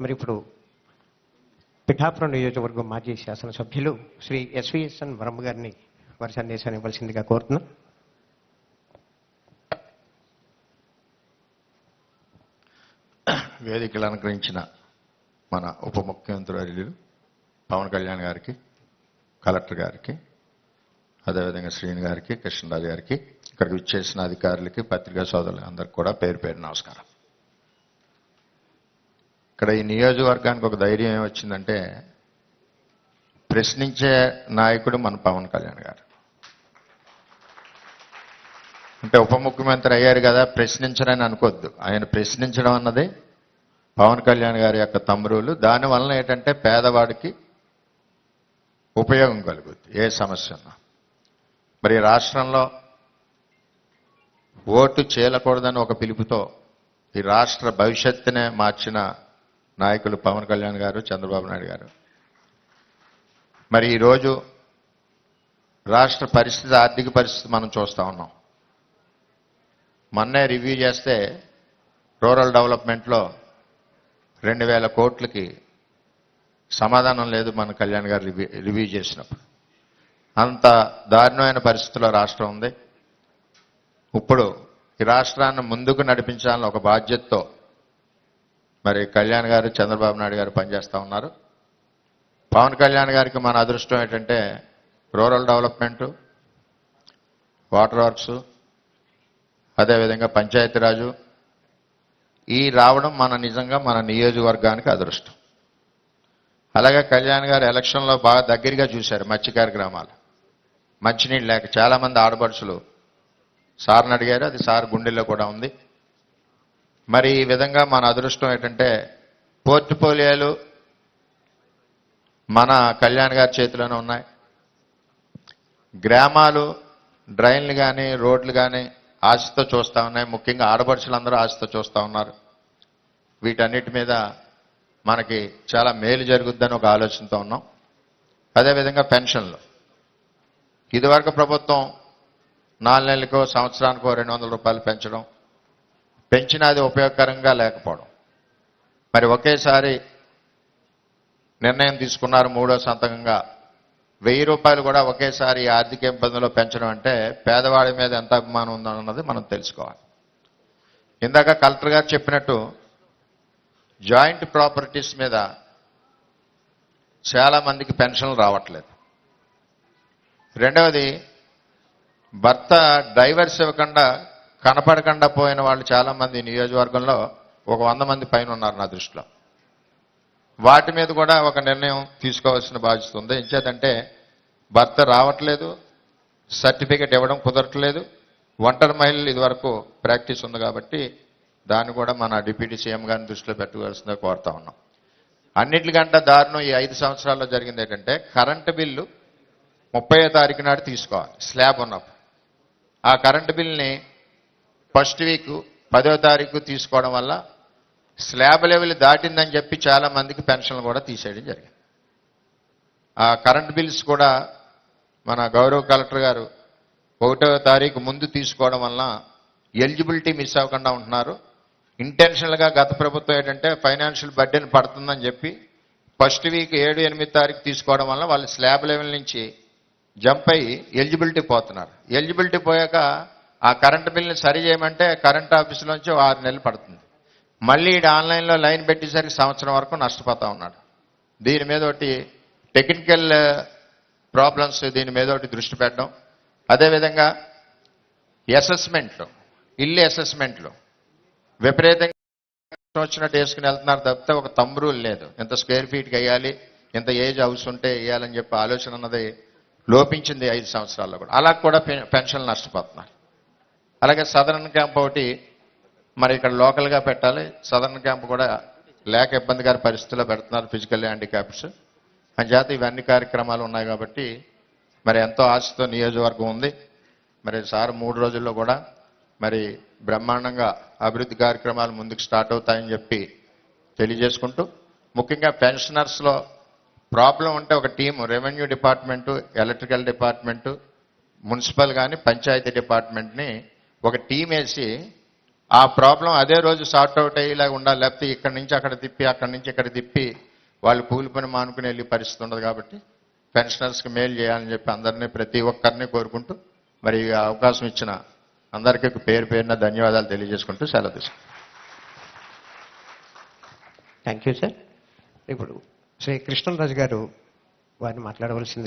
మరి ఇప్పుడు పిఠాపురం నియోజకవర్గం మాజీ శాసనసభ్యులు శ్రీ ఎస్విఎస్ఎన్ వరమ్మ గారిని వారి సందేశాన్ని ఇవ్వాల్సిందిగా కోరుతున్నా. వేదికలు అనుగ్రహించిన మన ఉప ముఖ్యమంత్రి పవన్ కళ్యాణ్ గారికి కలెక్టర్ గారికి అదేవిధంగా శ్రీని గారికి కృష్ణరాజు గారికి ఇక్కడికి విచ్చేసిన అధికారులకి పత్రికా సోదరులు అందరికి కూడా పేరు పేరు నమస్కారం. ఇక్కడ ఈ నియోజకవర్గానికి ఒక ధైర్యం ఏమొచ్చిందంటే ప్రశ్నించే నాయకుడు మన పవన్ కళ్యాణ్ గారు. అంటే ఉప ముఖ్యమంత్రి అయ్యారు కదా ప్రశ్నించరని అనుకోవద్దు ఆయన ప్రశ్నించడం అన్నది పవన్ కళ్యాణ్ గారి యొక్క తమ్మురులు. దాని వలన ఏంటంటే పేదవాడికి ఉపయోగం కలుగుద్ది ఏ సమస్య మరి రాష్ట్రంలో ఓటు చేయకూడదని ఒక పిలుపుతో ఈ రాష్ట్ర భవిష్యత్తునే మార్చిన నాయకులు పవన్ కళ్యాణ్ గారు చంద్రబాబు నాయుడు గారు. మరి ఈరోజు రాష్ట్ర పరిస్థితి ఆర్థిక పరిస్థితి మనం చూస్తూ ఉన్నాం. మొన్నే రివ్యూ చేస్తే రూరల్ డెవలప్మెంట్లో రెండు వేల కోట్లకి సమాధానం లేదు మన కళ్యాణ్ గారు రివ్యూ రివ్యూ చేసినప్పుడు. అంత దారుణమైన పరిస్థితిలో రాష్ట్రం ఉంది. ఇప్పుడు ఈ రాష్ట్రాన్ని ముందుకు నడిపించాలని ఒక బాధ్యతతో మరి కళ్యాణ్ గారు చంద్రబాబు నాయుడు గారు పనిచేస్తూ ఉన్నారు. పవన్ కళ్యాణ్ గారికి మన అదృష్టం ఏంటంటే రూరల్ డెవలప్మెంటు వాటర్ వర్క్స్ అదేవిధంగా పంచాయతీరాజు. ఈ రావడం మన నిజంగా మన నియోజకవర్గానికి అదృష్టం. అలాగే కళ్యాణ్ గారు ఎలక్షన్లో బాగా దగ్గరగా చూశారు మత్స్యకార గ్రామాలు. మంచినీళ్ళు లేక చాలామంది ఆడపడుచులు. సార్ని అడిగారు అది సార్ గుండెల్లో కూడా ఉంది. మరి ఈ విధంగా మన అదృష్టం ఏంటంటే పోర్ట్ఫోలియోలు మన కళ్యాణ్ గారి చేతిలోనే ఉన్నాయి. గ్రామాలు డ్రైన్లు కానీ రోడ్లు కానీ ఆశతో చూస్తూ ఉన్నాయి. ముఖ్యంగా ఆడపడుచులందరూ ఆశతో చూస్తూ ఉన్నారు. వీటన్నిటి మీద మనకి చాలా మేలు జరుగుద్దని ఒక ఆలోచనతో ఉన్నాం. అదేవిధంగా పెన్షన్లు. ఇదివరకు ప్రభుత్వం నాలుగు నెలలకో సంవత్సరానికో రెండు వందల రూపాయలు పెంచడం పెంచినా అది ఉపయోగకరంగా లేకపోవడం. మరి ఒకేసారి నిర్ణయం తీసుకున్నారు మూడో సంతకంగా. వెయ్యి రూపాయలు కూడా ఒకేసారి ఆర్థిక ఇబ్బందులు పెంచడం అంటే పేదవాడి మీద ఎంత అభిమానం ఉందన్నది మనం తెలుసుకోవాలి. ఇందాక కలెక్టర్ గారు చెప్పినట్టు జాయింట్ ప్రాపర్టీస్ మీద చాలా మందికి పెన్షన్లు రావట్లేదు. రెండవది భర్త డైవర్స్ ఇవ్వకుండా కనపడకుండా పోయిన వాళ్ళు చాలామంది నియోజకవర్గంలో ఒక వంద మంది పైన ఉన్నారు నా దృష్టిలో. వాటి మీద కూడా ఒక నిర్ణయం తీసుకోవాల్సిన బాధ్యత ఉంది. ఎంచేతంటే భర్త రావట్లేదు సర్టిఫికెట్ ఇవ్వడం కుదరట్లేదు ఒంటరి మహిళలు ఇదివరకు ప్రాక్టీస్ ఉంది కాబట్టి దాన్ని కూడా మన డిప్యూటీ సీఎం గారిని దృష్టిలో పెట్టుకోవాల్సిందిగా కోరుతా ఉన్నాం. అన్నిటికంటే దారుణం ఈ ఐదు సంవత్సరాల్లో జరిగింది ఏంటంటే కరెంటు బిల్లు ముప్పై తారీఖు నాడు తీసుకోవాలి స్లాబ్ ఉన్నప్పుడు. ఆ కరెంటు బిల్ని ఫస్ట్ వీక్ పదో తారీఖు తీసుకోవడం వల్ల స్లాబ్ లెవెల్ దాటిందని చెప్పి చాలా మందికి పెన్షన్లు కూడా తీసేయడం జరిగింది. ఆ కరెంట్ బిల్స్ కూడా మన గౌరవ కలెక్టర్ గారు ఒకటో తారీఖు ముందు తీసుకోవడం వల్ల ఎలిజిబిలిటీ మిస్ అవ్వకుండా ఉంటున్నారు. ఇంటెన్షనల్గా గత ప్రభుత్వం ఏంటంటే ఫైనాన్షియల్ బర్డెన్ పడుతుందని చెప్పి ఫస్ట్ వీక్ ఏడు ఎనిమిది తారీఖు తీసుకోవడం వల్ల వాళ్ళు స్లాబ్ లెవెల్ నుంచి జంప్ అయ్యి ఎలిజిబిలిటీ పోతున్నారు. ఎలిజిబిలిటీ పోయాక ఆ కరెంటు బిల్ని సరి చేయమంటే కరెంట్ ఆఫీసులోంచి ఆరు నెలలు పడుతుంది. మళ్ళీ ఈడు ఆన్లైన్లో లైన్ పెట్టేసరికి సంవత్సరం వరకు నష్టపోతా ఉన్నాడు. దీని మీద ఒకటి టెక్నికల్ ప్రాబ్లమ్స్ దీని మీద ఒకటి దృష్టి పెట్టడం. అదేవిధంగా అసెస్మెంట్లు ఇల్లు అసెస్మెంట్లు విపరీతంగా వచ్చినట్టు వేసుకుని వెళ్తున్నారు తప్పితే ఒక తమ్మురూలు లేదు. ఎంత స్క్వేర్ ఫీట్కి వేయాలి ఎంత ఏజ్ హౌస్ ఉంటే వేయాలని చెప్పి ఆలోచన అన్నది లోపించింది ఐదు సంవత్సరాల్లో కూడా. అలా కూడా పెన్షన్లు నష్టపోతున్నారు. అలాగే సదరన్ క్యాంప్ ఒకటి మరి ఇక్కడ లోకల్గా పెట్టాలి. సదరన్ క్యాంప్ కూడా లేక ఇబ్బందికర పరిస్థితుల్లో పెడుతున్నారు ఫిజికల్ హ్యాండిక్యాప్స్. అంచేత ఇవన్నీ కార్యక్రమాలు ఉన్నాయి కాబట్టి మరి ఎంతో ఆశతో నియోజకవర్గం ఉంది. మరి సార్ మూడు రోజుల్లో కూడా మరి బ్రహ్మాండంగా అభివృద్ధి కార్యక్రమాలు ముందుకు స్టార్ట్ అవుతాయని చెప్పి తెలియజేసుకుంటూ ముఖ్యంగా పెన్షనర్స్లో ప్రాబ్లం ఉంటే ఒక team revenue department electrical department municipal కానీ పంచాయతీ డిపార్ట్మెంట్ని ఒక టీం వేసి ఆ ప్రాబ్లం అదే రోజు సార్ట్ అవుట్ అయ్యేలాగా ఉండాలి. లేకపోతే ఇక్కడి నుంచి అక్కడ తిప్పి అక్కడి నుంచి ఇక్కడ తిప్పి వాళ్ళు కూలి పని మానుకుని వెళ్ళి పరిస్థితి ఉండదు కాబట్టి పెన్షనర్స్కి మేలు చేయాలని చెప్పి అందరినీ ప్రతి ఒక్కరిని కోరుకుంటూ మరి అవకాశం ఇచ్చిన అందరికీ పేరు పేరున ధన్యవాదాలు తెలియజేసుకుంటూ సెలవు తీసుకుంటాను థ్యాంక్ యూ సార్ ఇప్పుడు శ్రీ కృష్ణరాజు గారు వారిని మాట్లాడవలసిందిగా